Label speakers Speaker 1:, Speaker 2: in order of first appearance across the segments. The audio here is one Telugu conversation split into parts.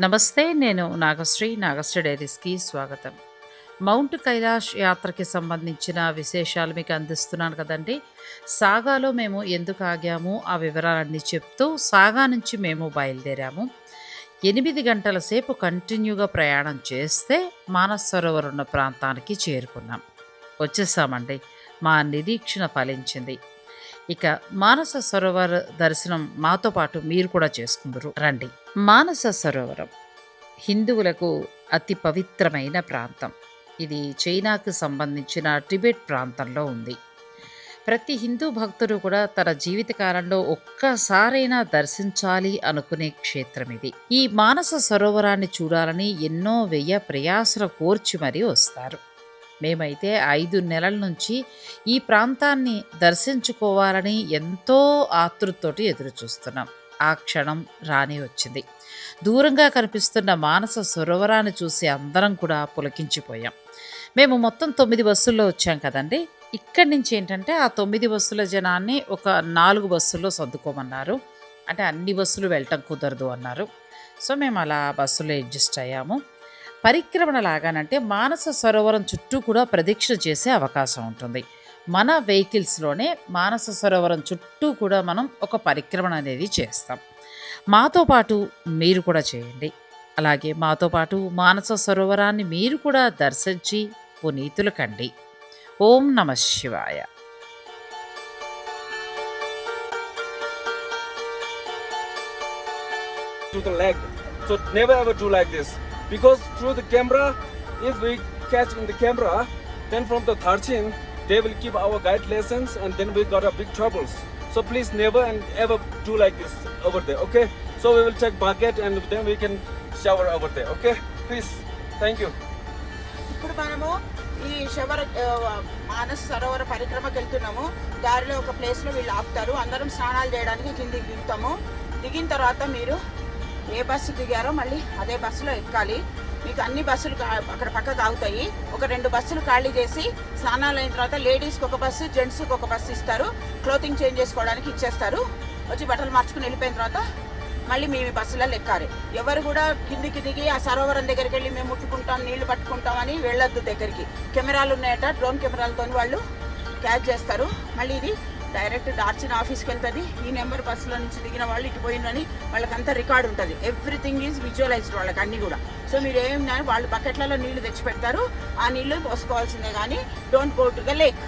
Speaker 1: నమస్తే నేను నాగశ్రీ నాగశ్రీ డైరీస్కి స్వాగతం. మౌంట్ కైలాష్ యాత్రకి సంబంధించిన విశేషాలు మీకు అందిస్తున్నాను కదండి. సాగాలో మేము ఎందుకు ఆగాము? ఆ వివరాలన్నీ చెప్తూ సాగా నుంచి మేము బయలుదేరాము. ఎనిమిది గంటల సేపు కంటిన్యూగా ప్రయాణం చేస్తే మానసరోవర్ ఉన్న ప్రాంతానికి చేరుకున్నాం. వచ్చేసామండి. మా నిరీక్షణ ఫలించింది. ఇక మానస సరోవర దర్శనం మాతో పాటు మీరు కూడా చేసుకుందరు. రండి. మానస సరోవరం హిందువులకు అతి పవిత్రమైన ప్రాంతం. ఇది చైనాకు సంబంధించిన టిబెట్ ప్రాంతంలో ఉంది. ప్రతి హిందూ భక్తుడు కూడా తన జీవితకాలంలో ఒక్కసారైనా దర్శించాలి అనుకునే క్షేత్రం ఇది. ఈ మానస సరోవరాన్ని చూడాలని ఎన్నో వెయ్య ప్రయాసలు కోర్చి మరీ వస్తారు. మేమైతే ఐదు నెలల నుంచి ఈ ప్రాంతాన్ని దర్శించుకోవాలని ఎంతో ఆతృతతోటి ఎదురు చూస్తున్నాం ఆ క్షణం రాని వచ్చింది. దూరంగా కనిపిస్తున్న మానస సరోవరాన్ని చూసి అందరం కూడా పులకించిపోయాం. మేము మొత్తం తొమ్మిది బస్సుల్లో వచ్చాం కదండి. ఇక్కడి నుంచి ఏంటంటే ఆ తొమ్మిది బస్సుల జనాన్ని ఒక నాలుగు బస్సుల్లో సర్దుకోమన్నారు. అంటే అన్ని బస్సులు వెళ్ళటం కుదరదు అన్నారు. సో మేము అలా బస్సులో అడ్జస్ట్ అయ్యాము. పరిక్రమణ లాగానంటే మానస సరోవరం చుట్టూ కూడా ప్రదక్షిణ చేసే అవకాశం ఉంటుంది. మన వెహికల్స్లోనే మానస సరోవరం చుట్టూ కూడా మనం ఒక పరిక్రమణ అనేది చేస్తాం. మాతో పాటు మీరు కూడా చేయండి. అలాగే మాతో పాటు మానస సరోవరాన్ని మీరు కూడా దర్శించి పునీతులు కండి. ఓం నమ శివాయ.
Speaker 2: To the leg. So never ever do like this. Because through the camera, if we catch in the camera, then from the 13, they will keep our guide lessons and then we got a big troubles. So please never and ever do like this over there, okay? So we will check bucket and then we can shower over there, okay? Please, thank you.
Speaker 3: ఇప్పుడు మనము ఈ శవర ఆ, మానస సరోవర పరిక్రమకి వెళ్తున్నాము దారిలో ఒక ప్లేస్ లో వీళ్ళు ఆపుతారు అందరం స్నానాలు చేయడానికి కిందికి దిగుతాము దిగిన తర్వాత మీరు ఏ బస్సు దిగారో మళ్ళీ అదే బస్సులో ఎక్కాలి. మీకు అన్ని బస్సులు అక్కడ పక్కకు ఆగుతాయి ఒక రెండు బస్సులు ఖాళీ చేసి స్నానాలు అయిన తర్వాత లేడీస్కి ఒక బస్సు జెంట్స్కి ఒక బస్సు ఇస్తారు. క్లోతింగ్ చేంజ్ చేసుకోవడానికి ఇచ్చేస్తారు. వచ్చి బట్టలు మార్చుకుని వెళ్ళిపోయిన తర్వాత మళ్ళీ మీ బస్సులలో ఎక్కాలి ఎవరు కూడా కిందికి దిగి ఆ సరోవరం దగ్గరికి వెళ్ళి మేము ముట్టుకుంటాం నీళ్ళు పట్టుకుంటామని వెళ్ళొద్దు దగ్గరికి. కెమెరాలు ఉన్నాయట డ్రోన్ కెమెరాలతో వాళ్ళు క్యాచ్ చేస్తారు. మళ్ళీ ఇది డైరెక్ట్ డార్చిన ఆఫీస్కి వెళ్తుంది. ఈ నెంబర్ బస్సులో నుంచి దిగిన వాళ్ళు ఇటు పోయిందని వాళ్ళకంతా రికార్డ్ ఉంటుంది. ఎవ్రీథింగ్ ఈజ్ విజువలైజ్డ్ వాళ్ళకి అన్ని కూడా. సో మీరు ఏం వాళ్ళు బకెట్లలో నీళ్ళు తెచ్చి పెడతారు ఆ నీళ్ళు పోసుకోవాల్సిందే కానీ don't go to the lake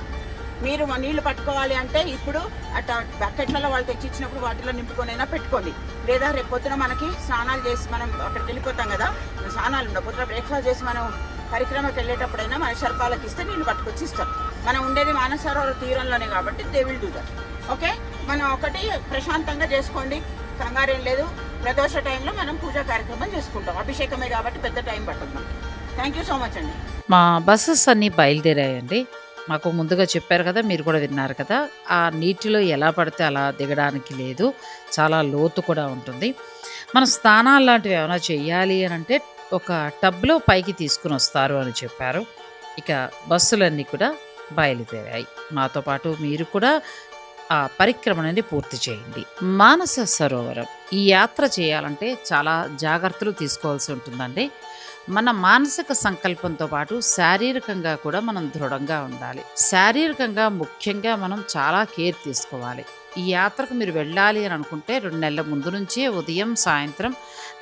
Speaker 3: మీరు నీళ్ళు పట్టుకోవాలి అంటే ఇప్పుడు అట్లా బకెట్లలో వాళ్ళు తెచ్చి ఇచ్చినప్పుడు వాటిలో నింపుకొనైనా పెట్టుకోండి. లేదా రేపు పొద్దున మనకి స్నానాలు చేసి మనం అక్కడికి వెళ్ళిపోతాం కదా స్నానాలు ఉండవు పొద్దున బ్రేక్ఫాస్ట్ చేసి మనం పరిక్రమకి వెళ్ళేటప్పుడైనా మన సర్పాలకు ఇస్తే నీళ్ళు పట్టుకొచ్చి ఇస్తారు. మనం ఉండేది మానసరోవర తీరంలోనే కాబట్టి they will do that okay మనం ఒకటి ప్రశాంతంగా చేసుకోండి. కంగారేం లేదు. ప్రదోష టైంలో మనం పూజా కార్యక్రమం చేసుకుంటాం. అభిషేకమే కాబట్టి పెద్ద టైం పట్టదు మనకి. థ్యాంక్ యూ సో మచ్ అండి.
Speaker 1: మా బస్సెస్ అన్నీ బయలుదేరాయండి. మాకు ముందుగా చెప్పారు కదా మీరు కూడా విన్నారు కదా ఆ నీటిలో ఎలా పడితే అలా దిగడానికి లేదు. చాలా లోతు కూడా ఉంటుంది. మన స్నానాలు లాంటివి ఏమైనా చేయాలి అని అంటే ఒక టబ్లో పైకి తీసుకుని వస్తారు అని చెప్పారు. ఇక బస్సులన్నీ కూడా బయలుదేరాయి. మాతో పాటు మీరు కూడా ఆ పరిక్రమణని పూర్తి చేయండి. మానస సరోవరం. ఈ యాత్ర చేయాలంటే చాలా జాగ్రత్తలు తీసుకోవాల్సి ఉంటుందండి. మన మానసిక సంకల్పంతో పాటు శారీరకంగా కూడా మనం దృఢంగా ఉండాలి. శారీరకంగా ముఖ్యంగా మనం చాలా కేర్ తీసుకోవాలి. ఈ యాత్రకు మీరు వెళ్ళాలి అని అనుకుంటే రెండు నెలల ముందు నుంచే ఉదయం సాయంత్రం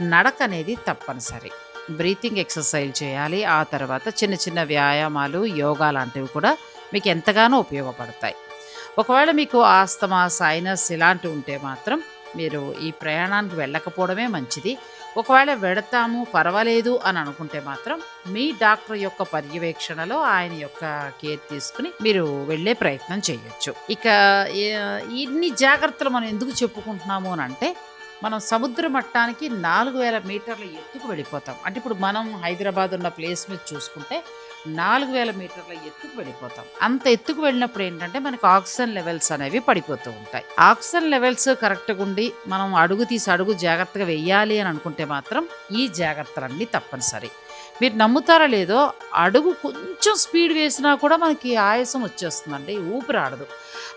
Speaker 1: నడక అనేది తప్పనిసరి. బ్రీతింగ్ ఎక్సర్సైజ్ చేయాలి. ఆ తర్వాత చిన్న చిన్న వ్యాయామాలు యోగా లాంటివి కూడా మీకు ఎంతగానో ఉపయోగపడతాయి. ఒకవేళ మీకు ఆస్తమా సైనస్ ఇలాంటివి ఉంటే మాత్రం మీరు ఈ ప్రయాణానికి వెళ్ళకపోవడమే మంచిది. ఒకవేళ వెడతాము పర్వాలేదు అని అనుకుంటే మాత్రం మీ డాక్టర్ యొక్క పర్యవేక్షణలో ఆయన యొక్క కేర్ తీసుకుని మీరు వెళ్ళే ప్రయత్నం చేయొచ్చు. ఇక ఇన్ని జాగ్రత్తలు మనం ఎందుకు చెప్పుకుంటున్నాము అని అంటే మనం సముద్ర మట్టానికి నాలుగు వేల మీటర్ల ఎత్తుకు వెళ్ళిపోతాం. అంటే ఇప్పుడు మనం హైదరాబాద్ ఉన్న ప్లేస్ మీద చూసుకుంటే నాలుగు వేల మీటర్ల ఎత్తుకు వెళ్ళిపోతాం. అంత ఎత్తుకు వెళ్ళినప్పుడు ఏంటంటే మనకు ఆక్సిజన్ లెవెల్స్ అనేవి పడిపోతూ ఉంటాయి. ఆక్సిజన్ లెవెల్స్ కరెక్ట్గా ఉండి మనం అడుగు తీసి అడుగు జాగ్రత్తగా వెయ్యాలి అని అనుకుంటే మాత్రం ఈ జాగ్రత్తలన్నీ తప్పనిసరి. మీరు నమ్ముతారా లేదో అడుగు కొంచెం స్పీడ్ వేసినా కూడా మనకి ఆయాసం వచ్చేస్తుందండి ఊపిరాడదు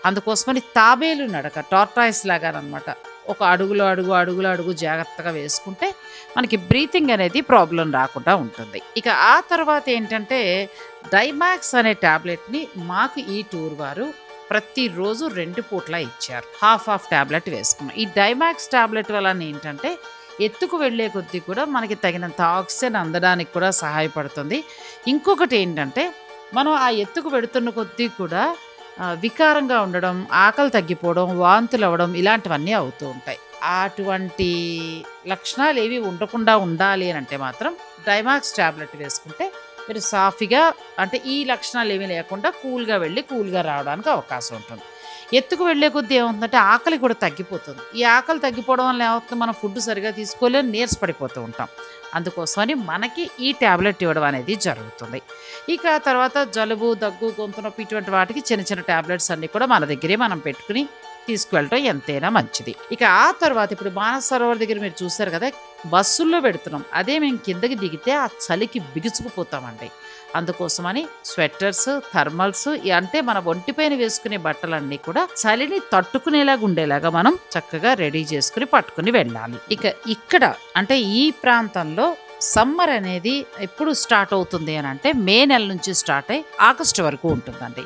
Speaker 1: అందుకోసమని తాబేలు నడక టార్టాయిస్ లాగా అనమాట ఒక అడుగులో అడుగు అడుగులో అడుగు జాగ్రత్తగా వేసుకుంటే మనకి బ్రీతింగ్ అనేది ప్రాబ్లం రాకుండా ఉంటుంది. ఇక ఆ తర్వాత ఏంటంటే డైమాక్స్ అనే ట్యాబ్లెట్ని మాకు ఈ టూర్ వారు ప్రతిరోజు రెండు పూట్ల ఇచ్చారు. హాఫ్ హాఫ్ ట్యాబ్లెట్ వేసుకున్నాం. ఈ డైమాక్స్ ట్యాబ్లెట్ వలన ఏంటంటే ఎత్తుకు వెళ్ళే కొద్దీ కూడా మనకి తగినంత ఆక్సిజన్ అందడానికి కూడా సహాయపడుతుంది. ఇంకొకటి ఏంటంటే మనం ఆ ఎత్తుకు పెడుతున్న కొద్దీ కూడా వికారంగా ఉండడం ఆకలి తగ్గిపోవడం వాంతులు అవ్వడం ఇలాంటివన్నీ అవుతూ ఉంటాయి. అటువంటి లక్షణాలు ఏవి ఉండకుండా ఉండాలి అని అంటే మాత్రం డైమాక్స్ ట్యాబ్లెట్ వేసుకుంటే మీరు సాఫీగా అంటే ఈ లక్షణాలు ఏమీ లేకుండా కూల్గా వెళ్ళి కూల్గా రావడానికి అవకాశం ఉంటుంది. ఎత్తుకు వెళ్ళే కొద్దీ ఏమవుతుందంటే ఆకలి కూడా తగ్గిపోతుంది. ఈ ఆకలి తగ్గిపోవడం వల్ల ఏమవుతుంది? మనం ఫుడ్ సరిగా తీసుకోలేని నీరస పడిపోతూ ఉంటాం. అందుకోసమని మనకి ఈ ట్యాబ్లెట్ ఇవ్వడం అనేది జరుగుతుంది. ఇక తర్వాత జలుబు దగ్గు గొంతు నొప్పి ఇటువంటి వాటికి చిన్న చిన్న ట్యాబ్లెట్స్ అన్నీ కూడా మన దగ్గరే మనం పెట్టుకుని తీసుకువెళ్ళటం ఎంతైనా మంచిది. ఇక ఆ తర్వాత ఇప్పుడు మానస సరోవర్ దగ్గర మీరు చూసారు కదా బస్సుల్లో పెడుతున్నాం. అదే మేము కిందకి దిగితే ఆ చలికి బిగుచుకుపోతామండి అందుకోసమని స్వెటర్స్ థర్మల్స్ అంటే మన ఒంటిపైన వేసుకునే బట్టలన్నీ కూడా చలిని తట్టుకునేలాగా ఉండేలాగా మనం చక్కగా రెడీ చేసుకుని పట్టుకుని వెళ్ళాలి. ఇక ఇక్కడ అంటే ఈ ప్రాంతంలో సమ్మర్ అనేది ఎప్పుడు స్టార్ట్ అవుతుంది అని అంటే మే నెల నుంచి స్టార్ట్ అయ్యి ఆగస్టు వరకు ఉంటుందండి.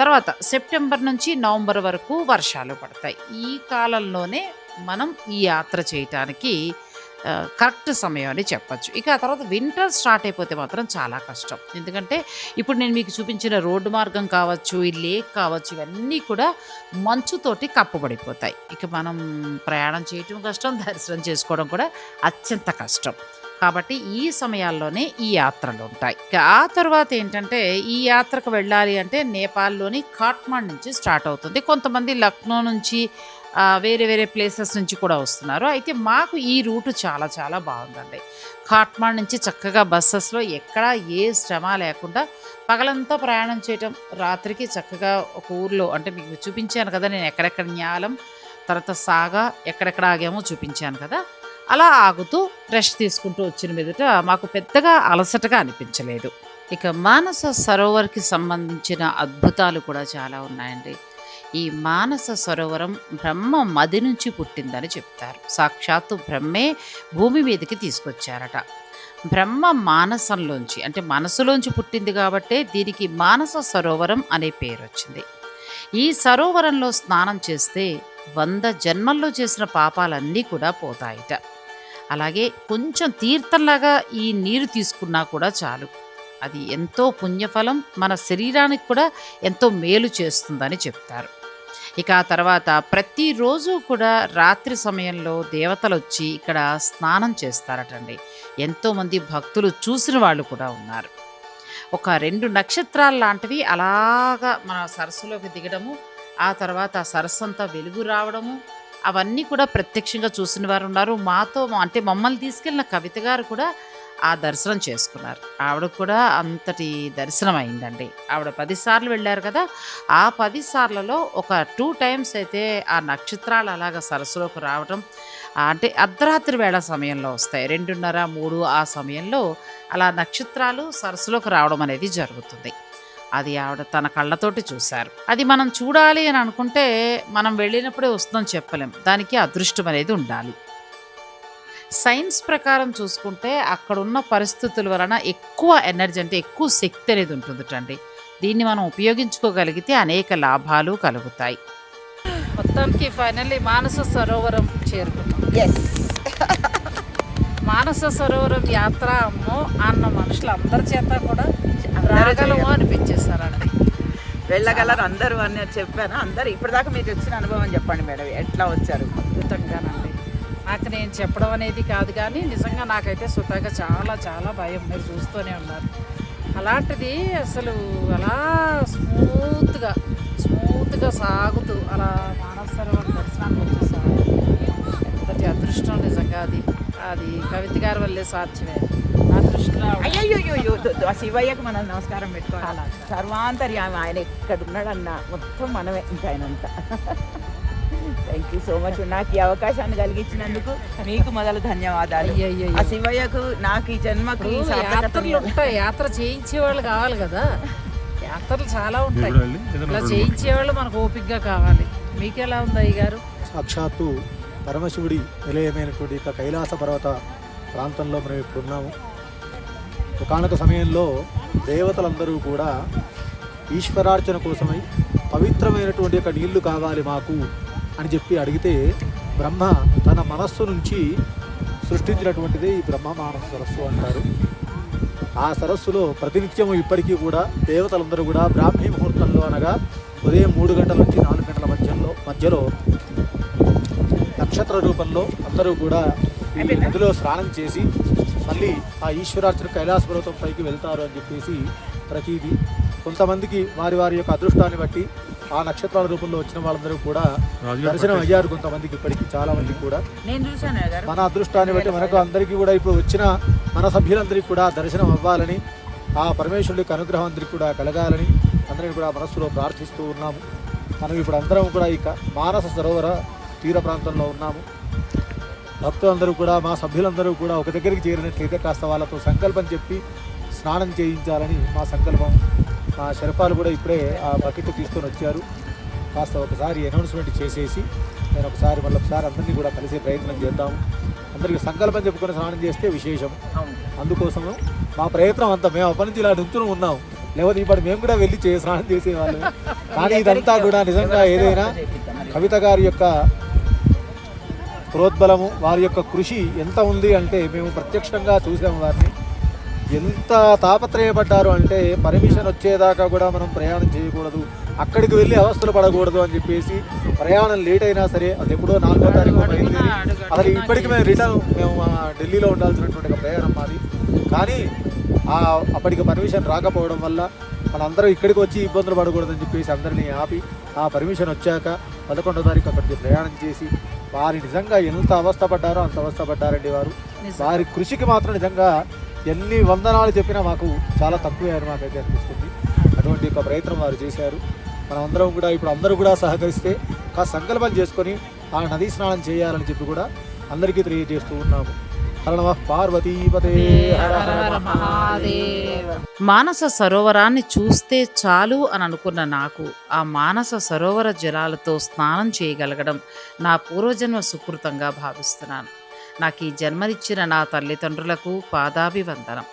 Speaker 1: తర్వాత సెప్టెంబర్ నుంచి నవంబర్ వరకు వర్షాలు పడతాయి. ఈ కాలంలోనే మనం ఈ యాత్ర చేయటానికి కరెక్ట్ సమయం అని చెప్పచ్చు. ఇక ఆ తర్వాత వింటర్ స్టార్ట్ అయిపోతే మాత్రం చాలా కష్టం. ఎందుకంటే ఇప్పుడు నేను మీకు చూపించిన రోడ్డు మార్గం కావచ్చు ఈ లేక్ కావచ్చు ఇవన్నీ కూడా మంచుతోటి కప్పబడిపోతాయి. ఇక మనం ప్రయాణం చేయటం కష్టం దర్శనం చేసుకోవడం కూడా అత్యంత కష్టం. కాబట్టి ఈ సమయాల్లోనే ఈ యాత్రలు ఉంటాయి. ఆ తర్వాత ఏంటంటే ఈ యాత్రకు వెళ్ళాలి అంటే నేపాల్లోని కాట్మాండ్ నుంచి స్టార్ట్ అవుతుంది. కొంతమంది లక్నో నుంచి వేరే వేరే ప్లేసెస్ నుంచి కూడా వస్తున్నారు. అయితే మాకు ఈ రూటు చాలా చాలా బాగుందండి. కాట్మాండ్ నుంచి చక్కగా బస్సెస్లో ఎక్కడ ఏ శ్రమ లేకుండా పగలంతా ప్రయాణం చేయటం రాత్రికి చక్కగా ఒక ఊర్లో అంటే మీకు చూపించాను కదా నేను ఎక్కడెక్కడ న్యాలం తర్వాత సాగా ఎక్కడెక్కడ ఆగామో చూపించాను కదా అలా ఆగుతూ రెస్ట్ తీసుకుంటూ వచ్చిన మీదట మాకు పెద్దగా అలసటగా అనిపించలేదు. ఇక మానస సరోవర్కి సంబంధించిన అద్భుతాలు కూడా చాలా ఉన్నాయండి. ఈ మానస సరోవరం బ్రహ్మ మది నుంచి పుట్టిందని చెప్తారు. సాక్షాత్తు బ్రహ్మే భూమి మీదకి తీసుకొచ్చారట. బ్రహ్మ మానసంలోంచి అంటే మనసులోంచి పుట్టింది కాబట్టే దీనికి మానస సరోవరం అనే పేరు వచ్చింది. ఈ సరోవరంలో స్నానం చేస్తే వంద జన్మల్లో చేసిన పాపాలన్నీ కూడా పోతాయిట. అలాగే కొంచెం తీర్థంలాగా ఈ నీరు తీసుకున్నా కూడా చాలు. అది ఎంతో పుణ్యఫలం మన శరీరానికి కూడా ఎంతో మేలు చేస్తుందని చెప్తారు. ఇక ఆ తర్వాత ప్రతిరోజు కూడా రాత్రి సమయంలో దేవతలు వచ్చి ఇక్కడ స్నానం చేస్తారటండి. ఎంతోమంది భక్తులు చూసిన వాళ్ళు కూడా ఉన్నారు. ఒక రెండు నక్షత్రాలు లాంటివి అలాగా మన సరస్సులోకి దిగడము ఆ తర్వాత ఆ సరస్సు అంతా వెలుగు రావడము అవన్నీ కూడా ప్రత్యక్షంగా చూసిన వారు ఉన్నారు. మాతో అంటే మమ్మల్ని తీసుకెళ్ళిన కవిత గారు కూడా ఆ దర్శనం చేసుకున్నారు. ఆవిడ కూడా అంతటి దర్శనం అయిందండి ఆవిడ పదిసార్లు వెళ్ళారు కదా ఆ పది సార్లలో ఒక టూ టైమ్స్ అయితే ఆ నక్షత్రాలు అలాగ సరస్సులోకి రావడం అంటే అర్ధరాత్రి వేళ సమయంలో వస్తాయి. రెండున్నర మూడు ఆ సమయంలో అలా నక్షత్రాలు సరస్సులోకి రావడం అనేది జరుగుతుంది. అది ఆవిడ తన కళ్ళతోటి చూశారు. అది మనం చూడాలి అని అనుకుంటే మనం వెళ్ళినప్పుడే వస్తుందని చెప్పలేం. దానికి అదృష్టం అనేది ఉండాలి. సైన్స్ ప్రకారం చూసుకుంటే అక్కడున్న పరిస్థితుల వలన ఎక్కువ ఎనర్జీ అంటే ఎక్కువ శక్తి అనేది ఉంటుందిటండి. దీన్ని మనం ఉపయోగించుకోగలిగితే అనేక లాభాలు కలుగుతాయి. మొత్తానికి ఫైనల్లీ మానస సరోవరం చేరుకున్నాం.
Speaker 3: ఎస్
Speaker 1: మానస సరోవరం యాత్ర అమ్మో అన్న మనుషులు అందరి చేత కూడా రాగలము. అనిపించేశారండి.
Speaker 3: వెళ్ళగలరు అందరూ అని చెప్పాను. అందరు ఇప్పటిదాకా మీకు వచ్చిన అనుభవం చెప్పండి మేడం. ఎట్లా వచ్చారు?
Speaker 1: అద్భుతంగానండి. నాకు నేను చెప్పడం అనేది కాదు కానీ నిజంగా నాకైతే స్వతహాగా చాలా చాలా భయం. మీరు చూస్తూనే ఉన్నారు. అలాంటిది అసలు అలా స్మూత్గా స్మూత్గా సాగుతూ అలా సరోవరం దర్శనానికి వచ్చేసారు ఎంతటి అదృష్టం నిజంగా అది. అది కవిత గారి వల్లే సాధ్యమే. నా దృష్టిలో
Speaker 3: అయ్యో ఆ శివయ్యకు మనం నమస్కారం పెట్టుకోవాలి. సర్వాంతర్యామి ఆయన ఎక్కడ ఉన్నాడన్న మొత్తం మనమే ఇంకా ఆయనంతా. థ్యాంక్ యూ సో మచ్ నాకు ఈ అవకాశాన్ని కలిగించినందుకు మీకు మొదలు ధన్యవాదాలు. ఆ శివయ్యకు నాకు ఈ జన్మకు
Speaker 1: యాత్రలు ఉంటాయి. యాత్ర చేయించే వాళ్ళు కావాలి కదా. యాత్రలు చాలా ఉంటాయి. ఇలా చేయించే వాళ్ళు మనకు ఓపికగా కావాలి. మీకు ఎలా ఉంది అయ్య గారు
Speaker 4: సాక్షాత్తు పరమశివుడి నిలయమైనటువంటి యొక్క కైలాస పర్వత ప్రాంతంలో మనం ఇప్పుడు ఉన్నాము. ఒకనొక సమయంలో దేవతలందరూ కూడా ఈశ్వరార్చన కోసమై పవిత్రమైనటువంటి యొక్క నీళ్ళు కావాలి మాకు. అని చెప్పి అడిగితే బ్రహ్మ తన మనస్సు నుంచి సృష్టించినటువంటిది ఈ బ్రహ్మ మానస సరస్సు అంటారు. ఆ సరస్సులో ప్రతినిత్యము ఇప్పటికీ కూడా దేవతలందరూ కూడా బ్రాహ్మీ ముహూర్తంలో అనగా ఉదయం మూడు గంటల నుంచి నాలుగు గంటల మధ్యలో మధ్యలో నక్షత్ర రూపంలో అందరూ కూడా నదిలో స్నానం చేసి మళ్ళీ ఆ ఈశ్వరార్చన కైలాస పర్వతం పైకి వెళ్తారు అని చెప్పేసి ప్రతీది. కొంతమందికి వారి వారి యొక్క అదృష్టాన్ని బట్టి ఆ నక్షత్రాల రూపంలో వచ్చిన వాళ్ళందరూ కూడా దర్శనం అయ్యారు కొంతమందికి ఇప్పటికి చాలా మందికి కూడా. మన అదృష్టాన్ని బట్టి మనకు అందరికీ కూడా ఇప్పుడు వచ్చిన మన సభ్యులందరికీ కూడా దర్శనం అవ్వాలని ఆ పరమేశ్వరుడి యొక్క అనుగ్రహం అందరికీ కూడా కలగాలని అందరికీ కూడా మనస్సులో ప్రార్థిస్తూ ఉన్నాము. మనం ఇప్పుడు అందరం కూడా ఇక మానస సరోవర తీర ప్రాంతంలో ఉన్నాము. భక్తులందరూ కూడా మా సభ్యులందరూ కూడా ఒక దగ్గరికి చేరినట్లయితే కాస్త వాళ్ళతో సంకల్పం చెప్పి స్నానం చేయించాలని మా సంకల్పం మా శరపాలు కూడా ఇప్పుడే ఆ బకెట్ తీసుకొని వచ్చారు. కాస్త ఒకసారి అనౌన్స్మెంట్ చేసేసి నేను ఒకసారి మళ్ళీ ఒకసారి అందరినీ కూడా కలిసే ప్రయత్నం చేద్దాము. అందరికీ సంకల్పం చెప్పుకొని స్నానం చేస్తే విశేషం. అందుకోసము మా ప్రయత్నం అంతా మేము అప్పటి నుంచి ఇలా నుంచుని ఉన్నాం. లేకపోతే ఇప్పుడు మేము కూడా వెళ్ళి చే స్నానం చేసేవాళ్ళం. కానీ ఇదంతా కూడా నిజంగా ఏదైనా కవిత గారి యొక్క ప్రోద్బలము వారి యొక్క కృషి ఎంత ఉంది అంటే మేము ప్రత్యక్షంగా చూసాము వారిని. ఎంత తాపత్రయపడ్డారు అంటే పర్మిషన్ వచ్చేదాకా కూడా మనం ప్రయాణం చేయకూడదు అక్కడికి వెళ్ళి అవస్థలు పడకూడదు అని చెప్పేసి ప్రయాణం లేట్ అయినా సరే అది ఎప్పుడో నాలుగో తారీఖు బయలుదేరి అసలు ఇప్పటికి మేము రిటర్న్ మేము ఢిల్లీలో ఉండాల్సినటువంటి ప్రయాణం మాది. కానీ ఆ అప్పటికి పర్మిషన్ రాకపోవడం వల్ల మనందరూ ఇక్కడికి వచ్చి ఇబ్బందులు పడకూడదని చెప్పేసి అందరినీ ఆపి ఆ పర్మిషన్ వచ్చాక పదకొండో తారీఖు అక్కడికి ప్రయాణం చేసి వారి నిజంగా ఎంత అవస్థ పడ్డారో అంత అవస్థ పడ్డారండి వారు వారి కృషికి మాత్రం నిజంగా ఎన్ని వందనాలు చెప్పినా మాకు చాలా తక్కువే అని మాకైతే అనిపిస్తుంది. అటువంటి ఒక ప్రయత్నం వారు చేశారు. మనం అందరం కూడా ఇప్పుడు అందరూ కూడా సహకరిస్తే కాస్త సంకల్పం చేసుకొని ఆ నదీ స్నానం చేయాలని చెప్పి కూడా అందరికీ తెలియజేస్తూ ఉన్నాము.
Speaker 1: మానస సరోవరాన్ని చూస్తే చాలు అని అనుకున్న నాకు ఆ మానస సరోవర జలాలతో స్నానం చేయగలగడం నా పూర్వజన్మ సుకృతంగా భావిస్తున్నాను. నాకు ఈ జన్మనిచ్చిన నా తల్లిదండ్రులకు పాదాభివందనం.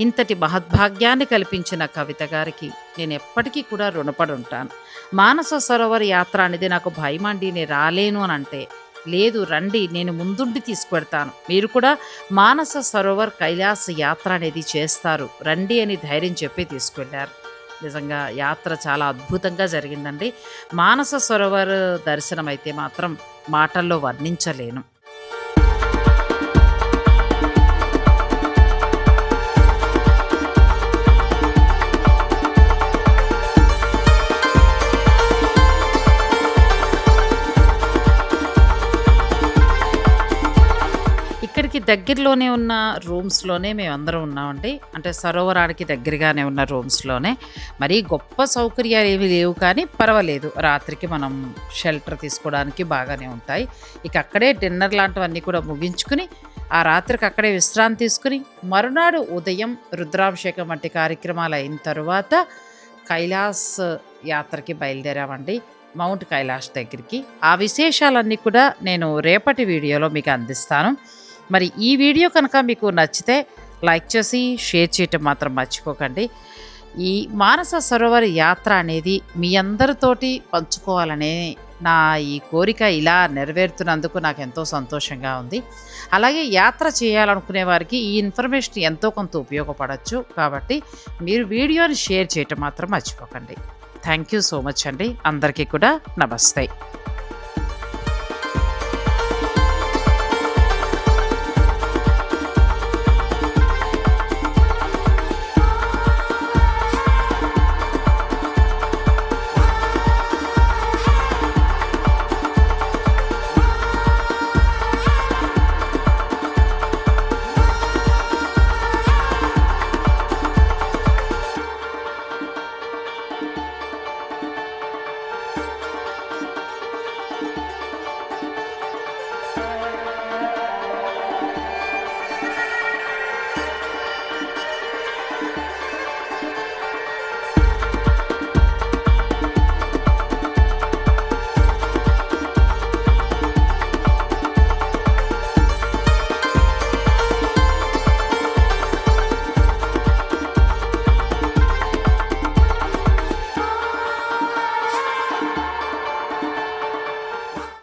Speaker 1: ఇంతటి మహద్భాగ్యాన్ని కల్పించిన కవిత గారికి నేను ఎప్పటికీ కూడా రుణపడి ఉంటాను మానస సరోవర యాత్ర అనేది నాకు భయమండి నేను రాలేను అని అంటే లేదు రండి నేను ముందుండి తీసుకువెడతాను. మీరు కూడా మానస సరోవర్ కైలాస యాత్ర అనేది చేస్తారు. రండి అని ధైర్యం చెప్పి తీసుకెళ్ళారు నిజంగా యాత్ర చాలా అద్భుతంగా జరిగిందండి. మానస సరోవర్ దర్శనం అయితే మాత్రం మాటల్లో వర్ణించలేను. దగ్గరలోనే ఉన్న రూమ్స్లోనే మేము అందరం ఉన్నామండి. అంటే సరోవరానికి దగ్గరగానే ఉన్న రూమ్స్లోనే. మరీ గొప్ప సౌకర్యాలు ఏమీ లేవు కానీ పర్వాలేదు. రాత్రికి మనం షెల్టర్ తీసుకోవడానికి బాగానే ఉంటాయి. ఇక అక్కడే డిన్నర్ లాంటివన్నీ కూడా ముగించుకుని ఆ రాత్రికి అక్కడే విశ్రాంతి తీసుకుని మరునాడు ఉదయం రుద్రాభిషేకం వంటి కార్యక్రమాలు అయిన తర్వాత కైలాస్ యాత్రకి బయలుదేరామండి. మౌంట్ కైలాష్ దగ్గరికి. ఆ విశేషాలన్నీ కూడా నేను రేపటి వీడియోలో మీకు అందిస్తాను. మరి ఈ వీడియో కనుక మీకు నచ్చితే లైక్ చేసి షేర్ చేయటం మాత్రం మర్చిపోకండి. ఈ మానస సరోవర యాత్ర అనేది మీ అందరితోటి పంచుకోవాలనే నా ఈ కోరిక ఇలా నెరవేరుతున్నందుకు నాకు ఎంతో సంతోషంగా ఉంది. అలాగే యాత్ర చేయాలనుకునే వారికి ఈ ఇన్ఫర్మేషన్ ఎంతో కొంత ఉపయోగపడవచ్చు కాబట్టి మీరు వీడియోని షేర్ చేయటం మాత్రం మర్చిపోకండి. థ్యాంక్ యూ సో మచ్ అండి. అందరికీ కూడా నమస్తే.